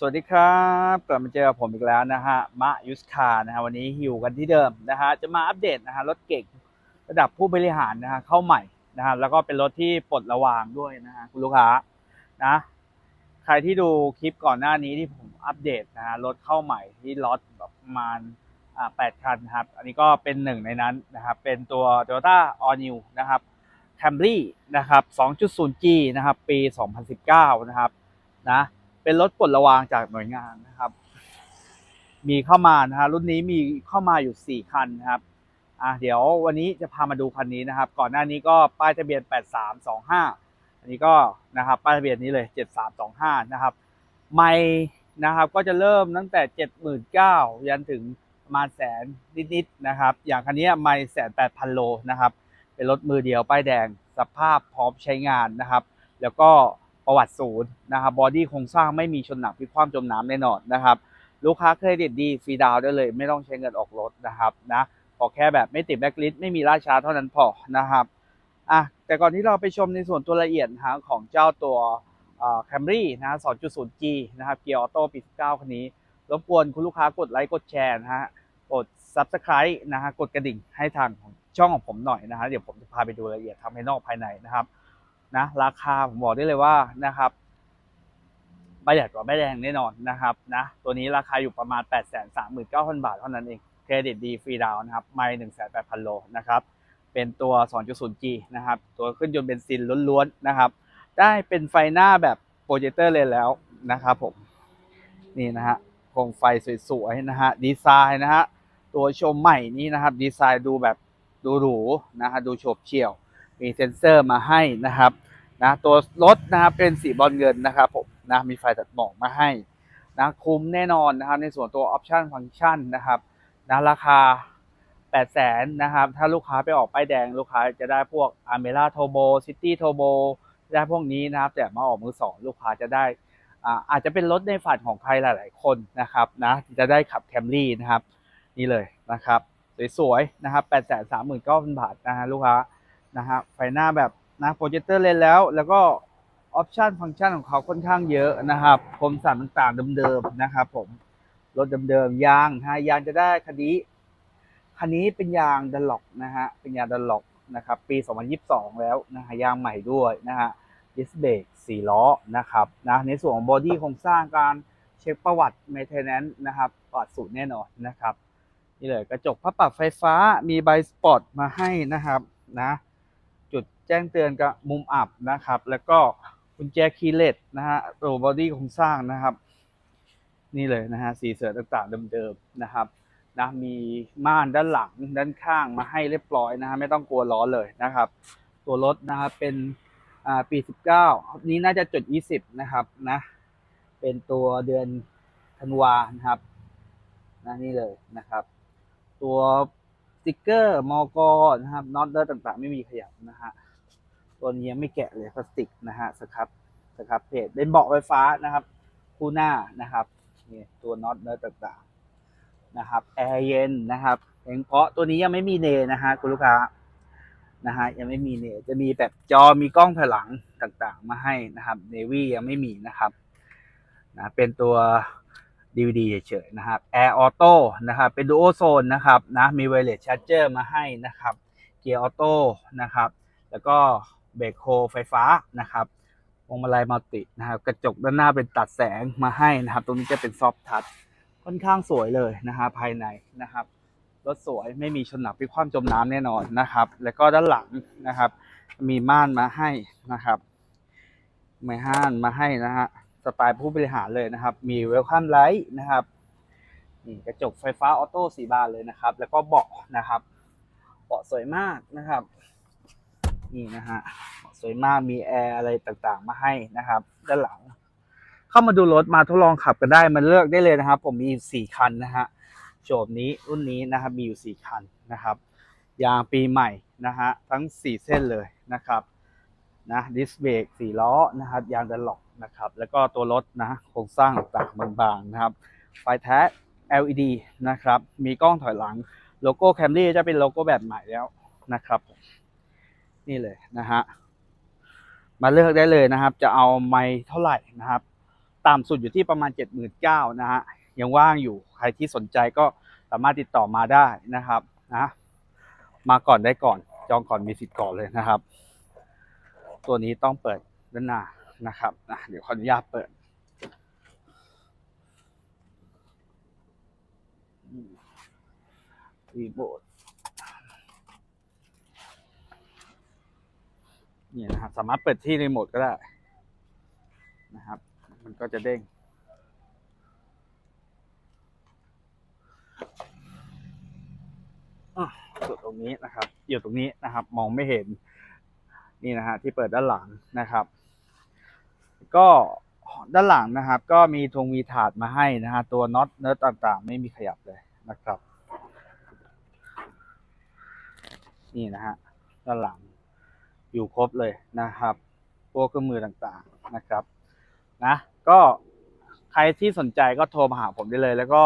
สวัสดีครับกลับมาเจอผมอีกแล้วนะฮะมะยุสคานะฮะวันนี้อยู่กันที่เดิมนะฮะจะมาอัปเดตนะฮะรถเก่งระดับผู้บริหารนะฮะเข้าใหม่นะฮะแล้วก็เป็นรถที่ปลดระวางด้วยนะฮะคุณลูกค้านะใครที่ดูคลิปก่อนหน้านี้ที่ผมอัปเดตนะฮะรถเข้าใหม่ที่ล็อตแบบประมาณอ่าแปดคันนะครับอันนี้ก็เป็นหนึ่งในนั้นนะครับเป็นตัว Toyota All New นะครับ Camry นะครับ 2.0G นะครับปี 2019 นะครับนะ เป็นรถปลดระวางจากหน่วยงานนะครับ มีเข้ามานะฮะรุ่นนี้มีเข้ามาอยู่ 4 คันนะครับอะเดี๋ยววันนี้จะพามาดูคันนี้นะครับ ก่อนหน้านี้ก็ป้ายทะเบียน 8325 อันนี้ก็นะครับป้ายทะเบียนนี้เลย 7325 นะครับไม่นะครับก็จะเริ่มตั้งแต่ 79,000ยันถึงประมาณแสนนิดๆนะครับ อย่างคันนี้ไม่แสนแปดพันโลนะครับ เป็นรถมือเดียวป้ายแดงสภาพพร้อมใช้งานนะครับ แล้วก็ ประวัติศูนย์นะครับบอดี้โครงสร้างไม่มีชนหนักพลิกคว่ำจมน้ำแน่นอนนะครับ ลูกค้าเครดิตดีฟรีดาวได้เลย ไม่ต้องใช้เงินออกรถนะครับนะขอแค่แบบไม่ติดแบล็คลิสต์ไม่มีล่าช้าเท่านั้นพอนะครับอะแต่ก่อนที่เราไปชมในส่วนตัวละเอียดนะของเจ้าตัวแคมรี่นะฮะ 2.0G นะครับ เกียร์ออโต้ปี19คันนี้ รบกวนคุณลูกค้ากดไลค์ กดแชร์นะฮะ กด Subscribe นะฮะ กดกระดิ่งให้ทางของช่องของผมหน่อยนะฮะ เดี๋ยวผมจะพาไปดูรายละเอียดทำภายนอกภายในนะครับ นะราคาผมบอกได้เลยว่านะครับประหยัดกว่าแม่แดงแน่นอนนะครับนะตัวนี้ราคาอยู่ประมาณ 8 3 9 0 0 0 บาทเท่านั้นเองเครดิตดีฟรีดาวน์นะครับไม่1 8 0 0 0โลนะครับเป็นตัว 2.0G นะครับ ตัวขึ้นยนต์เบนซินล้วนๆนะครับ ได้เป็นไฟหน้าแบบโปรเจคเตอร์เลยแล้วนะครับผมนี่นะฮะโครงไฟสวยๆนะฮะดีไซน์นะฮะตัวชมใหม่นี้นะครับดีไซน์ดูแบบดูหรูนะฮะดูโฉบเฉี่ยว มีเซ็นเซอร์มาให้นะครับนะตัวรถนะครับเป็นสีบอลเงินนะครับผมนะมีไฟตัดหมอกมาให้นะคุ้มแน่นอนนะครับในส่วนตัวออปชันฟังก์ชันนะครับนะราคา 8 0 0แสนนะครับ ถ้าลูกค้าไปออกป้ายแดงลูกค้าจะได้พวก a r m e r a Turbo City Turbo ได้พวกนี้นะครับ แต่มาออกมือสองลูกค้าจะได้อ่าอาจจะเป็นรถในฝันของใครหลาย ๆ คนนะครับนะจะได้ขับแคมรี่นะครับ นี่เลยนะครับ สวย ๆ นะครับ 8 3 9 0 0 0บาทนะฮะลูกค้า นะฮะไฟหน้าแบบนะโปรเจคเตอร์เลนแล้ว แล้วก็ออปชันฟังก์ชันของเขาค่อนข้างเยอะนะครับคมสันต่างๆเดิมๆนะครับผมรถเดิมๆยางนะฮะยางจะได้คันนี้คันนี้เป็นยางดันล็อกนะฮะเป็นยางดันล็อกนะครับ ปี 2022 แล้วนะฮะยางใหม่ด้วยนะฮะดิสเบรก4ล้อนะครับนะในส่วนของบอดี้โครงสร้างการเช็คประวัติ maintenance นะครับปลอดสูตรแน่นอนนะครับนี่เลยกระจกพับปรับไฟฟ้ามีใบสปอตมาให้นะครับนะ แจ้งเตือนกับมุมอับนะครับ แล้วก็กุญแจคีย์เลสนะฮะตัวบอดี้โครงสร้างนะครับ นี่เลยนะฮะสีเสือต่างๆเดิมๆนะครับนะมีม่านด้านหลังด้านข้างมาให้เรียบร้อยนะฮะไม่ต้องกลัวร้อนเลยนะครับ ตัวรถนะครับเป็นปี 19 นี้น่าจะจด 20 นะครับนะเป็นตัวเดือนธันวานะครับนะนี่เลยนะครับ ตัวสติกเกอร์มอกนะครับน็อตเดอร์ต่างๆ ไม่มีขยับนะฮะ ตัวนี้ยังไม่แกะเลยพลาสติกนะฮะสครับสครับเพจเป็นเบาะไฟฟ้านะครับ คู่หน้านะครับนี่ตัวน็อตเดอร์ต่างๆนะครับแอร์เย็นนะครับเพลงเพราะตัวนี้ยังไม่มีเนนะฮะคุณลูกค้านะฮะยังไม่มีเนจะมีแบบจอมีกล้องถอยหลังต่างๆ มาให้นะครับเนวี่ยังไม่มีนะครับนะเป็นตัว DVD เฉยๆนะครับแอร์ออโต้นะครับเป็นดูโอโซนนะครับนะมีไวเลสชาร์เจอร์มาให้นะครับเกียร์ออโต้นะครับ แล้วก็ เบรกโคไฟฟ้านะครับวงมาลัยมัลตินะครับกระจกด้านหน้าเป็นตัดแสงมาให้นะครับ ตรงนี้จะเป็นซอฟทัชค่อนข้างสวยเลยนะฮะภายในนะครับรถสวยไม่มีชนหนักพิคว่ำจมน้ำแน่นอนนะครับ แล้วก็ด้านหลังนะครับ มีม่านมาให้นะครับม่ห้านมาให้นะฮะสไตล์ผู้บริหารเลยนะครับ มีเวลคัมไลท์นะครับนี่กระจกไฟฟ้าออโต้สีบานเลยนะครับ แล้วก็เบาะนะครับเบาะสวยมากนะครับ นี่นะฮะสวยมากมีแอร์อะไรต่างๆ มาให้นะครับ ด้านหลัง เข้ามาดูรถมาทดลองขับกันได้มันเลือกได้เลยนะครับ ผมมีสี่คันนะฮะโฉมนี้รุ่นนี้นะครับมีอยู่สี่คันนะครับ ยางปีใหม่นะฮะทั้งสี่เส้นเลยนะครับนะดิสเบรกสี่ล้อนะครับยางดันล็อกนะครับ แล้วก็ตัวรถนะโครงสร้างต่างบางๆนะครับ ไฟแท้ LED นะครับ มีกล้องถอยหลัง โลโก้แคมรี่จะเป็นโลโก้แบบใหม่แล้วนะครับ นี่เลยนะฮะมาเลือกได้เลยนะครับ จะเอาไม้เท่าไหร่นะครับ ต่ำสุดอยู่ที่ประมาณ 79,000นะฮะยังว่างอยู่ใครที่สนใจก็สามารถติดต่อมาได้นะครับนะมาก่อนได้ก่อนจองก่อนมีสิทธิ์ก่อนเลยนะครับ ตัวนี้ต้องเปิดด้านหน้านะครับนะเดี๋ยวขออนุญาตเปิด รีโมท นี่นะครับ สามารถเปิดที่รีโมทก็ได้นะครับ มันก็จะเด้งอะจุดตรงนี้นะครับ อยู่ตรงนี้นะครับ มองไม่เห็น นี่นะฮะที่เปิดด้านหลังนะครับ ก็ด้านหลังนะครับ ก็มีธงมีถาดมาให้นะฮะตัวน็อตเนื้อต่างๆ ไม่มีขยับเลยนะครับ นี่นะฮะด้านหลัง อยู่ครบเลยนะครับ พวกเครื่องมือต่างๆนะครับนะก็ใครที่สนใจก็โทรมาหาผมได้เลย แล้วก็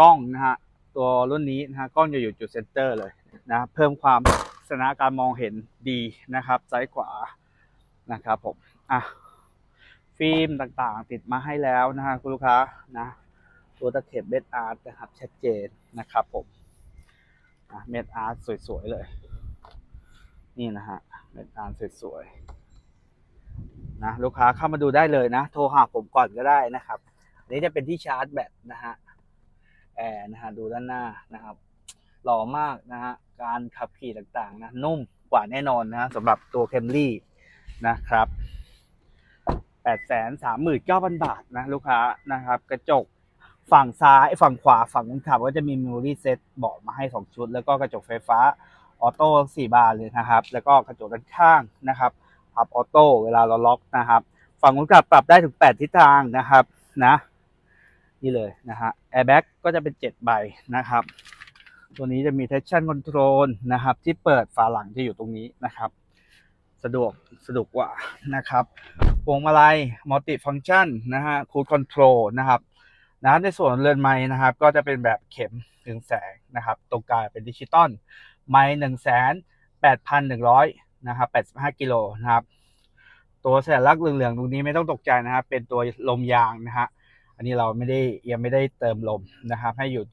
กล้องนะฮะตัวรุ่นนี้นะฮะกล้องจะอยู่จุดเซนเตอร์เลยนะเพิ่มความสถานะการมองเห็นดีนะครับซ้ายขวานะครับผมอะฟิล์มต่างๆ ติดมาให้แล้วนะฮะคุณลูกค้านะตัวตะเข็บเบสอาร์ตนะครับชัดเจนนะครับผมเม็ดอาร์ตสวยๆเลย นี่นะฮะเม็ดอาร์ตสวยๆนะลูกค้าเข้ามาดูได้เลยนะ โทรหาผมก่อนก็ได้นะครับนนี้จะเป็นที่ชาร์จแบตนะฮะแอร์นะฮะดูด้านหน้านะครับหล่อมากนะฮะการขับขี่ต่างๆนะนุ่มกว่าแน่นอนนะฮะสำหรับตัวเคมรี่นะครับแปดแสนสามหมื่นเก้าพันบาทนะลูกค้านะครับ กระจกฝั่งซ้ายฝั่งขวาฝั่งคนขับก็จะมี memory set บอกมาให้ 2 ชุด แล้วก็กระจกไฟฟ้า ออโต้สี่บานเลยนะครับ แล้วก็กระจกด้านข้างนะครับพับออโต้เวลาเราล็อกนะครับ ฝั่งคนขับปรับได้ถึง 8 ทิศทางนะครับนะนี่เลยนะฮะแอร์แบ็กก็จะเป็น 7 ใบนะครับ ตัวนี้จะมี traction control นะครับ ที่เปิดฝาหลังจะอยู่ตรงนี้นะครับ สะดวกสะดวกกว่านะครับพวงมาลัย multi function นะฮะ cruise control นะครับนะในส่วนเรือนไม้นะครับ ก็จะเป็นแบบเข็มถึงแสงนะครับ ตรงกลางเป็นดิจิตอล ไม้หนึ่งแสนแปดพันหนึ่งร้อยนะครับแปดสิบห้ากิโลนะครับ ตัวแสนลักษณ์เหลืองๆตรงนี้ไม่ต้องตกใจนะครับ เป็นตัวลมยางนะฮะอันนี้เราไม่ได้ยังไม่ได้เติมลมนะครับ ให้อยู่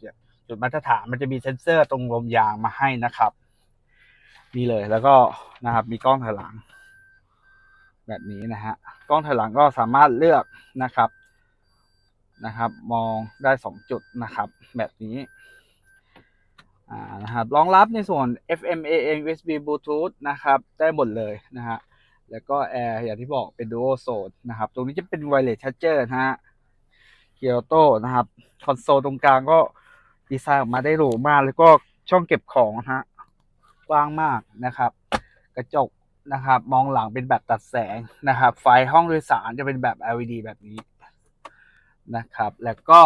จุดมาตรฐานมันจะมีเซ็นเซอร์ตรงลมยางมาให้นะครับนี่เลยแล้วก็นะครับมีกล้องถอยหลัง แบบนี้นะฮะกล้องถอยหลังก็สามารถเลือกนะครับนะครับ มองได้สองจุดนะครับ แบบนี้ นะครับรองรับในส่วน FM AM USB Bluetooth นะครับได้หมดเลยนะฮะแล้วก็แอร์อย่างที่บอกเป็น Dual Zone นะครับ ตรงนี้จะเป็น Wireless Charger นะฮะเกียร์โต้นะครับ คอนโซลตรงกลางก็ดีไซน์ออกมาได้หรูมาก แล้วก็ช่องเก็บของนะฮะกว้างมากนะครับ กระจกนะครับ มองหลังเป็นแบบตัดแสงนะครับ ไฟห้องโดยสารจะเป็นแบบ LED แบบนี้นะครับ แล้วก็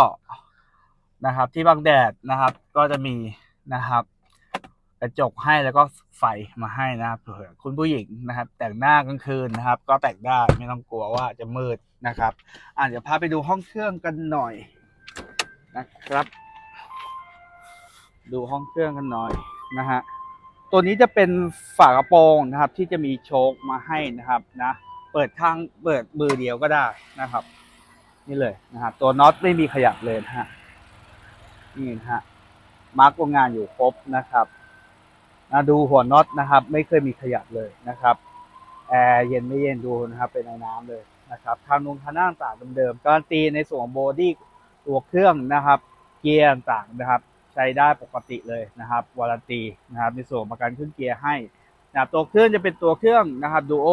นะครับที่บังแดดนะครับ ก็จะมี นะครับ กระจกให้แล้วก็ไฟมาให้นะครับเผื่อคุณผู้หญิงนะครับ แต่งหน้ากลางคืนนะครับ ก็แต่งได้ไม่ต้องกลัวว่าจะมืดนะครับอะเดี๋ยวพาไปดูห้องเครื่องกันหน่อยนะครับ ดูห้องเครื่องกันหน่อยนะฮะตัวนี้จะเป็นฝากระโปรงนะครับ ที่จะมีโชคมาให้นะครับนะเปิดข้างเปิดมือเดียวก็ได้นะครับ นี่เลยนะครับ ตัวน็อตไม่มีขยับเลยนะฮะนี่นะฮะ มาร์กโรงงานอยู่ครบนะครับนะดูหัวน็อตนะครับ ไม่เคยมีขยับเลยนะครับแอร์เย็นไม่เย็นดูนะครับเป็นไอ้น้ำเลยนะครับทางนุ่งทางหน้าต่างเดิมๆการันตีในส่วนของโบดี้ตัวเครื่องนะครับ เกียร์ต่างนะครับ ใช้ได้ปกติเลยนะครับวารันตีนะครับในส่วนประกันเครื่องเกียร์ให้นะตัวเครื่องจะเป็นตัวเครื่องนะครับ Duo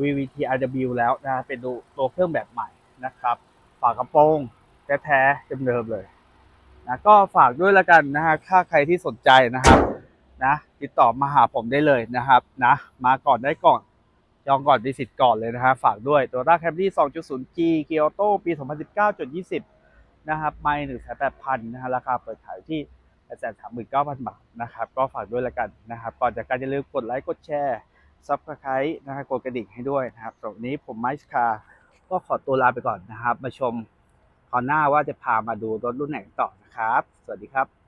VVT RW แล้วนะเป็นตัวเครื่องแบบใหม่นะครับฝากระโปรงแท้ๆเดิมๆเลย นะก็ฝากด้วยละกันนะฮะถ้าใครที่สนใจนะครับนะติดต่อมาหาผมได้เลยนะครับนะมาก่อนได้ก่อนจองก่อนดีสิทธิ์ก่อนเลยนะฮะฝากด้วยตัวต้าแคมรี่ 2.0G เกียร์โต้ปี 2019.20 นะครับไม่หนึ่งแสนแปดพันนะฮะราคาเปิดขายที่แสนสามหมื่นเก้าพันบาทนะครับก็ฝากด้วยละกันนะครับก่อนจากการอย่าลืมกดไลค์กดแชร์ซับสไครต์นะครับกดกระดิ่งให้ด้วยนะครับสำหรับนนี้ผมไมค์คาก็ขอตัวลาไปก่อนนะครับ มาชม คราวหน้าว่าจะพามาดูรถรุ่นไหนต่อนะครับ สวัสดีครับ